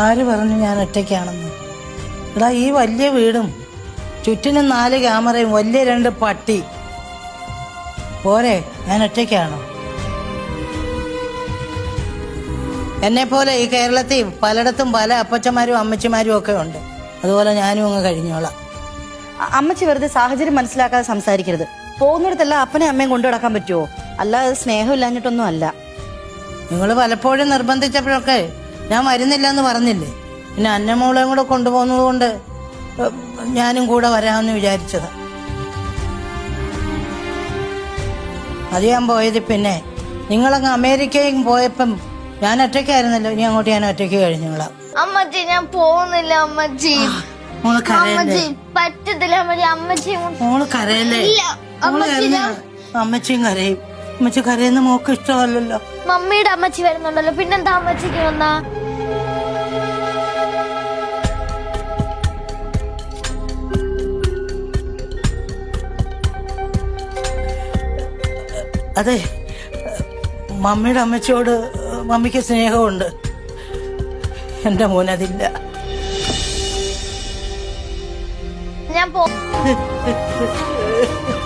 ആര് പറഞ്ഞു ഞാൻ ഒറ്റയ്ക്കാണെന്ന്? എടാ ഈ വലിയ വീടും ചുറ്റിനും നാല് ക്യാമറയും വലിയ രണ്ട് പട്ടി. പോരെ ഞാൻ ഒറ്റയ്ക്കാണോ. എന്നെ പോലെ ഈ കേരളത്തിൽ പലയിടത്തും പല അപ്പച്ചമാരും അമ്മച്ചിമാരും ഒക്കെ ഉണ്ട്. അതുപോലെ ഞാനും അങ്ങ് കഴിഞ്ഞോളാം. അമ്മച്ചി വെറുതെ സാഹചര്യം മനസ്സിലാക്കാതെ സംസാരിക്കരുത്. പോകുന്നിടത്തെല്ലാം അപ്പനെ അമ്മയും കൊണ്ടു നടക്കാൻ പറ്റുമോ അല്ലാതെ സ്നേഹമില്ലാഞ്ഞിട്ടൊന്നും അല്ല. നിങ്ങൾ പലപ്പോഴും നിർബന്ധിച്ചപ്പോഴൊക്കെ ഞാൻ വരുന്നില്ല എന്ന് പറഞ്ഞില്ലേ? പിന്നെ അന്നമോളെയും കൂടെ കൊണ്ടുപോകുന്നത് കൊണ്ട് ഞാനും കൂടെ വരാമെന്ന് വിചാരിച്ചത്. അത് ഞാൻ പോയത് പിന്നെ നിങ്ങളങ്ങ് അമേരിക്കയും പോയപ്പം ഞാൻ ഒറ്റയ്ക്കായിരുന്നല്ലോ. ഇനി അങ്ങോട്ട് ഞാൻ ഒറ്റയ്ക്ക് കഴിഞ്ഞോളാം. അമ്മച്ചി ഞാൻ പോകുന്നില്ല അമ്മച്ചി. അമ്മച്ചി പറ്റത്തില്ല അമ്മച്ചി. അമ്മച്ചി മോൾ കരയല്ലേ? അമ്മച്ചിയും കരയും. അമ്മച്ചി കരയുന്ന മോക്ക് ഇഷ്ടമല്ലല്ലോ. മമ്മിയുടെ അമ്മച്ചി വരുന്നുണ്ടല്ലോ. പിന്നെന്താ അമ്മച്ചിക്ക് വന്നാ? അതെ മമ്മിയുടെ അമ്മച്ചിയോട് മമ്മിക്ക് സ്നേഹമുണ്ട്. എന്റെ മോനതില്ല ഞാൻ പോ